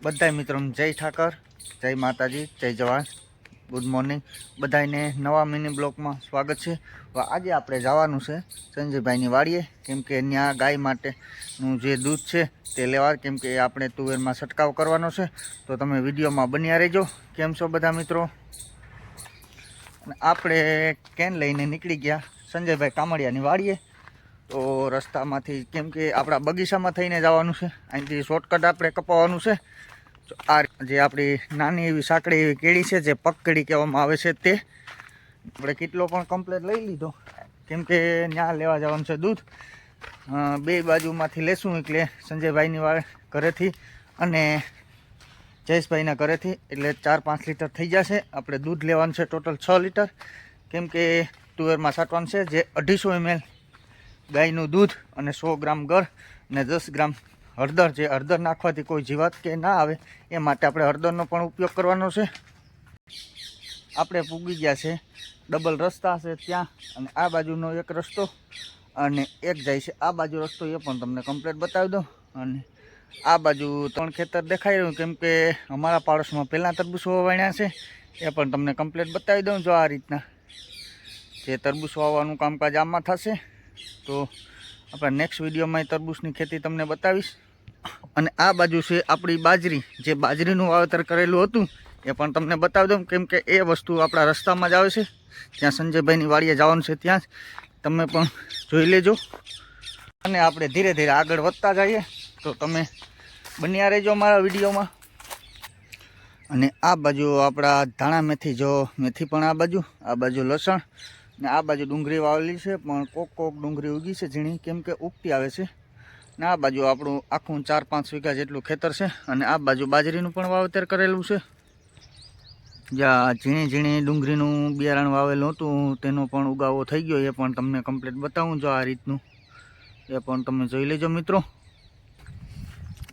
બધા મિત્રોને જય ઠાકર, જય માતાજી, જય જવાન. ગુડ મોર્નિંગ બધાને નવા મિની બ્લોકમાં સ્વાગત છે. આજે આપણે જવાનું છે સંજયભાઈની વાડીએ, કેમ કે ત્યાં ગાય માટેનું જે દૂધ છે તે લેવા, કેમ કે આપણે તુવેરમાં છંટકાવ કરવાનો છે. તો તમે વિડીયોમાં બન્યા રહેજો. કેમ છો બધા મિત્રો? આપણે કેન લઈને નીકળી ગયા સંજયભાઈ કામડિયાની વાડીએ. તો રસ્તામાંથી કેમ કે આપણા બગીચામાં થઈને જવાનું છે. અહીંથી શોર્ટકટ આપણે કપાવવાનું છે. આ જે આપણી નાની એવી સાંકડી એવી કેળી છે, જે પકડી કહેવામાં આવે છે તે આપણે કેટલો પણ કમ્પ્લેટ લઈ લીધો. કેમ કે ત્યાં લેવા જવાનું છે દૂધ. બે બાજુમાંથી લેશું એટલે સંજયભાઈની વાળ ઘરેથી અને જયેશભાઈના ઘરેથી એટલે ચાર પાંચ લીટર થઈ જશે. આપણે દૂધ લેવાનું છે ટોટલ છ લીટર. કેમ કે તુવેરમાં સાટવાનું છે, જે અઢીસો એમએલ ગાયનું દૂધ અને સો ગ્રામ ઘર અને દસ ગ્રામ હળદર, જે હળદર નાખવાથી કોઈ જીવાત કે ના આવે, એ માટે આપણે હળદરનો પણ ઉપયોગ કરવાનો છે. આપણે પૂગી ગયા છે, ડબલ રસ્તા છે ત્યાં અને આ બાજુનો એક રસ્તો અને એક જાય છે. આ બાજુ રસ્તો એ પણ તમને કમ્પ્લીટ બતાવી દઉં અને આ બાજુ ત્રણ ખેતર દેખાઈ રહ્યું, કેમ કે અમારા પાડોશમાં પહેલાં તરબૂચો વણ્યા છે, એ પણ તમને કમ્પ્લીટ બતાવી દઉં જો આ રીતના. જે તરબૂચ વાવવાનું કામકાજ આમાં થશે. તો આપણે નેક્સ્ટ વિડીયોમાં તરબૂચની ખેતી તમને બતાવીશ. અને આ બાજુ છે આપણી બાજરી. જે બાજરીનું વાવેતર કરેલું હતું, એ પણ તમને બતાવી દઉં. કેમ કે એ વસ્તુ આપણા રસ્તામાં જ આવે છે. ત્યાં સંજયભાઈની વાડીએ જવાનું છે ત્યાં જ. તમે પણ જોઈ લેજો. અને આપણે ધીરે ધીરે આગળ વધતા જઈએ. તો તમે બન્યા રહેજો મારા વિડીયોમાં. અને આ બાજુ આપણા ધાણા મેથી, જો મેથી પણ આ બાજુ આ બાજુ લસણ ને આ બાજુ ડુંગળી વાવેલી છે, પણ કોક કોક ડુંગળી ઉગી છે, ઝીણી કેમ કે ઉગતી આવે છે. ને આ બાજુ આપણું આખું ચાર પાંચ વીઘા જેટલું ખેતર છે, અને આ બાજુ બાજરીનું પણ વાવેતર કરેલું છે. જ્યાં ઝીણી ઝીણી ડુંગળીનું બિયારણ વાવેલું હતું, તેનો પણ ઉગાવો થઈ ગયો, એ પણ તમને કમ્પ્લીટ બતાવું જો આ રીતનું. એ પણ તમે જોઈ લેજો મિત્રો.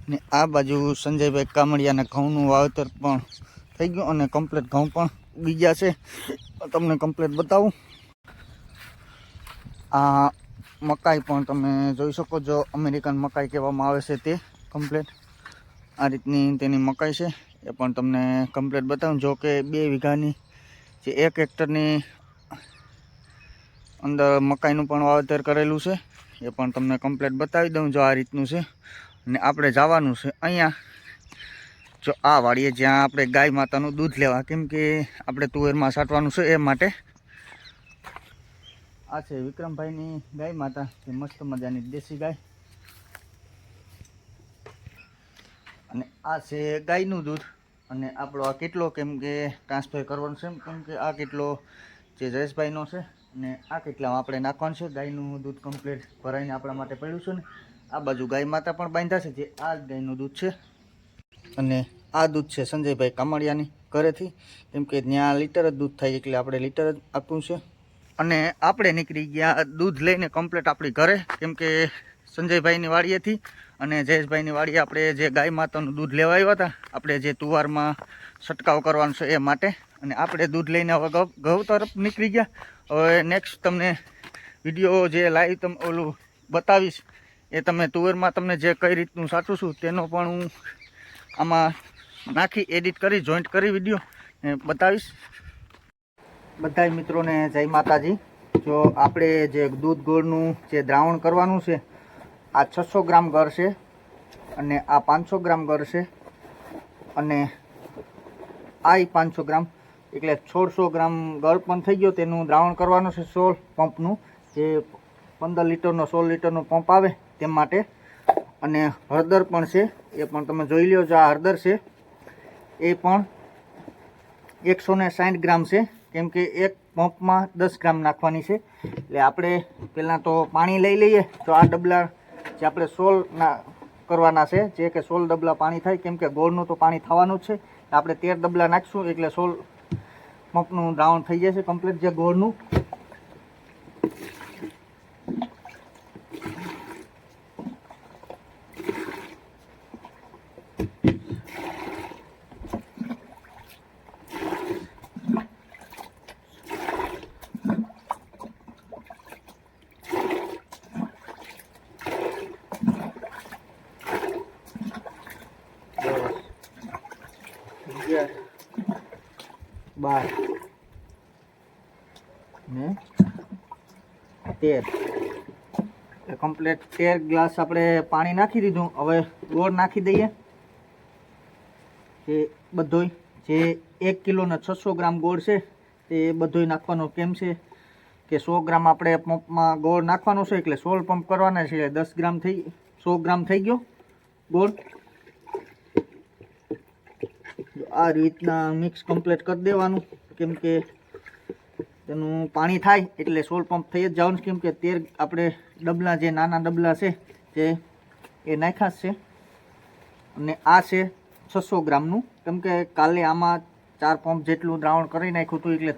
ને આ બાજુ સંજયભાઈ કામડિયાના ઘઉંનું વાવેતર પણ થઈ ગયું, અને કમ્પ્લીટ ઘઉં પણ બીજા છે. તમને કમ્પ્લીટ બતાવું. આ મકાઈ પણ તમે જોઈ શકો છો, અમેરિકન મકાઈ કહેવામાં આવે છે તે કમ્પ્લેટ આ રીતની તેની મકાઈ છે. એ પણ તમને કમ્પ્લેટ બતાવું. જો કે બે વીઘાની જે એક હેક્ટરની અંદર મકાઈનું પણ વાવેતર કરેલું છે. એ પણ તમને કમ્પ્લેટ બતાવી દઉં જો આ રીતનું છે. અને આપણે જવાનું છે અહીંયા. જો આ વાડીએ જ્યાં આપણે ગાય માતાનું દૂધ લેવા, કેમ કે આપણે તુવેરમાં છાંટવાનું છે એ માટે. આ છે વિક્રમભાઈની ગાય માતા, જે મસ્ત મજાની દેશી ગાય. અને આ છે ગાયનું દૂધ. અને આપણો આ કેટલો કેમ કે ટ્રાન્સફર કરવાનો છે કેમ કે આ કેટલો જે જયેશભાઈનો છે. અને આ કેટલામાં આપણે નાખવાનું છે, ગાયનું દૂધ કમ્પ્લીટ ભરાઈને આપણા માટે પડ્યું છે ને. આ બાજુ ગાય માતા પણ બાંધ્યા છે, જે આ ગાયનું દૂધ છે. અને આ દૂધ છે સંજયભાઈ કામડિયાની ઘરેથી, કેમ કે ત્યાં લીટર જ દૂધ થાય, એટલે આપણે લીટર જ આપવું છે. અને આપણે નીકળી ગયા દૂધ લઈને કમ્પ્લીટ આપણી ઘરે, કેમ કે સંજયભાઈની વાડીએથી. અને જયેશભાઈની વાડીએ આપણે જે ગાય માતાનું દૂધ લેવા આવ્યા હતા, આપણે જે તુવારમાં છંટકાવ કરવાનો છે એ માટે. અને આપણે દૂધ લઈને હવે ઘઉં તરફ નીકળી ગયા. હવે નેક્સ્ટ તમને વીડિયો જે લાઈવ તમે, ઓલું બતાવીશ, એ તમે તુવેરમાં તમને જે કઈ રીતનું સાચું છું તેનો પણ હું આમાં નાખી એડિટ કરી જોઈન્ટ કરી વીડિયો બતાવીશ. બધા મિત્રોને જય માતાજી. જો આપણે જે દૂધ ગોળનું જે દ્રાવણ કરવાનું છે, આ છસો ગ્રામ ગર છે અને આ પાંચસો ગ્રામ ગર છે અને આ પાંચસો ગ્રામ, એટલે સોળસો ગ્રામ ગળ પણ થઈ ગયો. તેનું દ્રાવણ કરવાનું છે સોળ પંપનું. જે પંદર લીટરનો, સોળ લીટરનો પંપ આવે તે માટે. અને હળદર પણ છે, એ પણ તમે જોઈ લો જો આ હળદર છે. એ પણ એકસો સાઠ ગ્રામ છે. કેમ કે એક પંપમાં દસ ગ્રામ નાખવાની છે. એટલે આપણે પહેલાં તો પાણી લઈ લઈએ. તો આ ડબલા જે આપણે સોલના કરવાના છે, જે કે સોળ ડબલા પાણી થાય, કેમ કે ગોળનું તો પાણી થવાનું જ છે. આપણે તેર ડબલા નાખીશું, એટલે સોલ પંપનું દ્રાવણ થઈ જશે કમ્પ્લીટ જે ગોળનું. બાર. ને તેર. કમ્પ્લીટ તેર ગ્લાસ આપણે પાણી નાખી દીધું. હવે ગોળ નાખી દઈએ. એ બધોય જે એક કિલોના છસો ગ્રામ ગોળ છે, તે બધોય નાખવાનો કેમ છે કે સો ગ્રામ આપણે પંપમાં ગોળ નાખવાનો છે, એટલે સોળ પંપ કરવાના છે દસ ગ્રામ થઈ, સો ગ્રામ થઈ ગયો ગોળ. આ રીતના મિક્સ કમ્પ્લીટ કરી દેવાનું. કેમ કે તેનું પાણી થાય એટલે સોલ પંપ થઈ જ જવાનું. કેમકે તેર આપણે ડબલા જે નાના ડબલા છે તે એ નાખ્યા છે. અને આ છે છસો ગ્રામનું. કેમ કે કાલે આમાં ચાર પંપ જેટલું દ્રાવણ કરી નાખ્યું હતું એટલે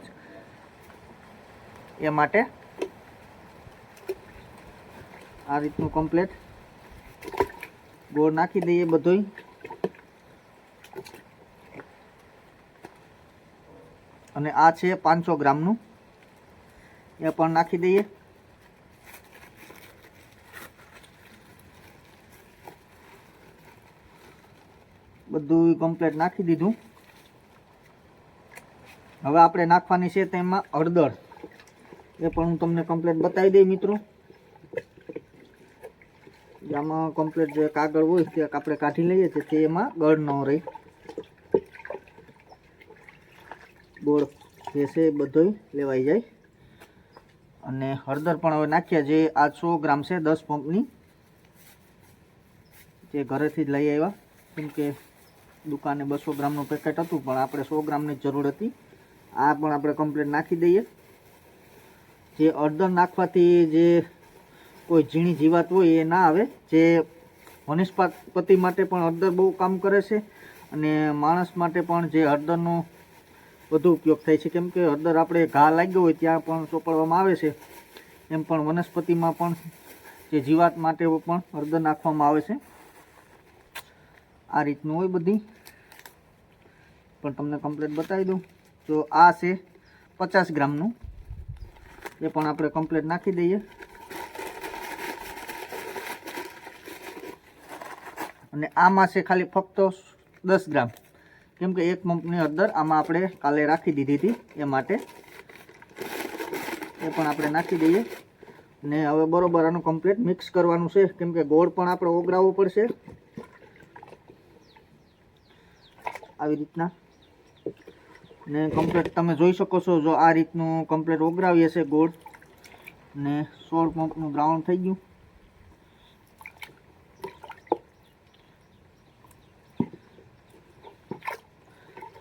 એ માટે આ રીતનું કમ્પ્લેટ ગોળ નાખી દઈએ બધોય. અને આ છે પાંચસો ગ્રામનું. એ પણ નાખી દઈએ. બધું કમ્પ્લેટ નાખી દીધું. હવે આપણે નાખવાની છે તેમાં હળદર. એ પણ હું તમને કમ્પ્લેટ બતાવી દઈ મિત્રો. આમાં કમ્પ્લેટ જે કાગળ હોય તે આપણે કાઢી લઈએ છીએ એમાં ગળ ન રહે. ગોળ જે છે એ બધોય લેવાઈ જાય. અને હળદર પણ હવે નાખ્યા જે આ સો ગ્રામ છે દસ પંપની. જે ઘરેથી જ લઈ આવ્યા. કેમ કે દુકાને બસો ગ્રામનું પેકેટ હતું, પણ આપણે સો ગ્રામની જરૂર હતી. આ પણ આપણે કમ્પ્લીટ નાખી દઈએ. જે હળદર નાખવાથી જે કોઈ ઝીણી જીવાત હોય એ ના આવે. જે વનસ્પતિ માટે પણ હળદર બહુ કામ કરે છે. અને માણસ માટે પણ જે હળદરનો વધુ ઉપયોગ થાય છે. કેમ કે હળદર આપણે ઘા લાગ્યો હોય ત્યાં પણ ચોપડવામાં આવે છે. એમ પણ વનસ્પતિમાં પણ જે જીવાત માટે પણ હળદર નાખવામાં આવે છે. આ રીતનું હોય બધી. પણ તમને કમ્પ્લેટ બતાવી દઉં. તો આ છે પચાસ ગ્રામનું. એ પણ આપણે કમ્પ્લેટ નાખી દઈએ. અને આમાં છે ખાલી ફક્ત દસ ગ્રામ. કેમ કે એક પંપની અંદર આમાં આપણે કાલે રાખી દીધી હતી એ માટે. એ પણ આપણે નાખી દઈએ. ને હવે બરોબર આનું કમ્પ્લીટ મિક્સ કરવાનું છે. કેમ કે ગોળ પણ આપણે ઓગળાવવો પડશે. આવી રીતના. ને કમ્પ્લેટ તમે જોઈ શકો છો જો આ રીતનું કમ્પ્લેટ ઓગળાવીએ છે ગોળ. ને સોળ પંપનું ગ્રાઉન્ડ થઈ ગયું.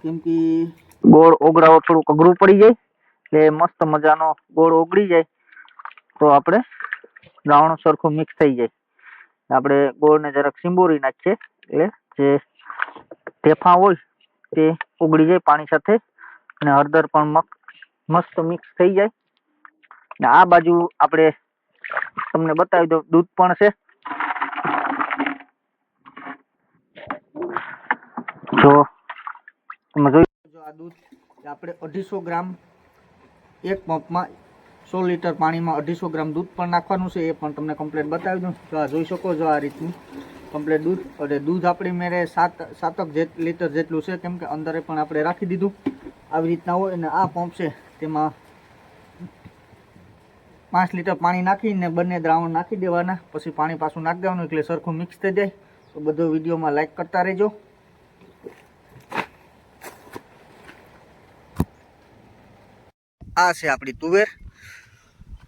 કેમ ગોળ ઓગળાવો થોડુંક અઘરું પડી જાય, એટલે મસ્ત મજાનો ગોળ ઓગળી જાય, તો આપણે દ્રાવણ સરખું મિક્સ થઈ જાય. આપણે ગોળને જરાક સિંબોરી નાખીએ, એટલે જે ઢેફા હોય તે ઓગળી જાય પાણી સાથે, અને હળદર પણ મસ્ત મિક્સ થઈ જાય. ને આ બાજુ આપણે તમને બતાવી દઉં, દૂધ પણ છે જો તમે જોઈ જો આ દૂધ એ આપણે અઢીસો ગ્રામ એક પંપમાં સો લીટર પાણીમાં અઢીસો ગ્રામ દૂધ પણ નાખવાનું છે. એ પણ તમને કમ્પ્લેટ બતાવી દઉં. તો આ જોઈ શકો છો આ રીતનું કમ્પ્લેટ દૂધ. અને દૂધ આપણી મેરે સાત, સાતક જે લીટર જેટલું છે. કેમ કે અંદરે પણ આપણે રાખી દીધું. આવી રીતના હોય અને આ પંપ છે તેમાં પાંચ લીટર પાણી નાખીને બંને દ્રાવણ નાખી દેવાના. પછી પાણી પાછું નાખી દેવાનું એટલે સરખું મિક્સ થઈ જાય. તો બધો વિડીયોમાં લાઇક કરતા રહેજો. આ છે આપણી તુવેર.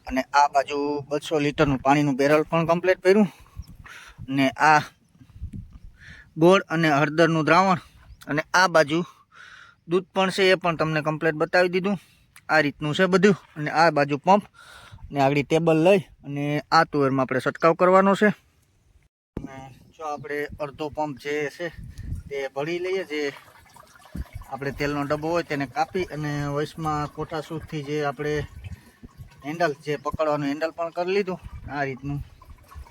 અને આ બાજુ બસો લીટરનું પાણીનું બેરલ પણ કમ્પ્લીટ કર્યું. ને આ ગોળ અને હળદરનું દ્રાવણ. અને આ બાજુ દૂધ પણ છે એ પણ તમને કમ્પ્લીટ બતાવી દીધું. આ રીતનું છે બધું. અને આ બાજુ પંપ ને આગળ ટેબલ લઈ અને આ તુવેરમાં આપણે છંટકાવ કરવાનો છે. અને જો આપણે અડધો પંપ જે છે તે ભરી લઈએ, જે આપણે તેલનો ડબ્બો હોય તેને કાપી અને વોઇસમાં કોઠા સૂદથી જે આપણે હેન્ડલ, જે પકડવાનું હેન્ડલ પણ કરી લીધું. આ રીતનું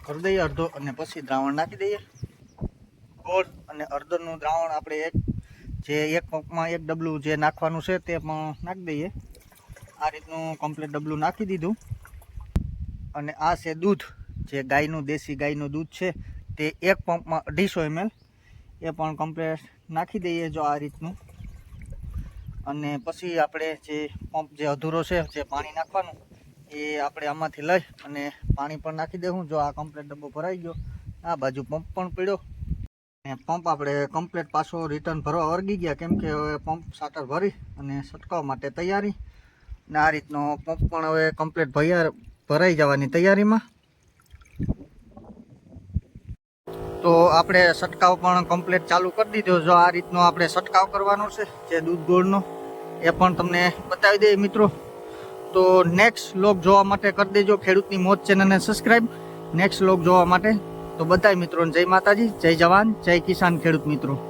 કરી દઈએ અડધો અને પછી દ્રાવણ નાખી દઈએ. ગોળ અને અડધોનું દ્રાવણ આપણે એક, જે એક પંપમાં એક ડબલું જે નાખવાનું છે તે પણ નાખી દઈએ. આ રીતનું કમ્પ્લીટ ડબલું નાખી દીધું. અને આ છે દૂધ, જે ગાયનું, દેશી ગાયનું દૂધ છે તે એક પંપમાં અઢીસો એમએલ એ પણ કમ્પ્લીટ નાખી દઈએ જો આ રીતનું. અને પછી આપણે જે પંપ જે અધૂરો છે, જે પાણી નાખવાનું, એ આપણે આમાંથી લઈ અને પાણી પણ નાખી દેવું. જો આ કમ્પ્લેટ ડબ્બો ભરાઈ ગયો, આ બાજુ પંપ પણ પડ્યો. અને પંપ આપણે કમ્પ્લેટ પાછો રિટર્ન ભરવા વર્ગી ગયા, કેમ કે હવે પંપ સાટર ભરી અને છંટકાવ માટે તૈયારી. ને આ રીતનો પંપ પણ હવે કમ્પ્લેટ ભૈયા ભરાઈ જવાની તૈયારીમાં. તો આપણે છંટકાવ પણ કમ્પ્લીટ ચાલુ કરી દીધો. જો આ રીતનો આપણે છંટકાવ કરવાનો છે, જે દૂધ ગોળનો એ પણ તમને બતાવી દઈએ મિત્રો. તો નેક્સ્ટ લોક જોવા માટે કરી દેજો ખેડૂતની મોત ચેનલને સબસ્ક્રાઈબ નેક્સ્ટ લોક જોવા માટે. તો બધાય મિત્રોને જય માતાજી, જય જવાન, જય કિસાન ખેડૂત મિત્રો.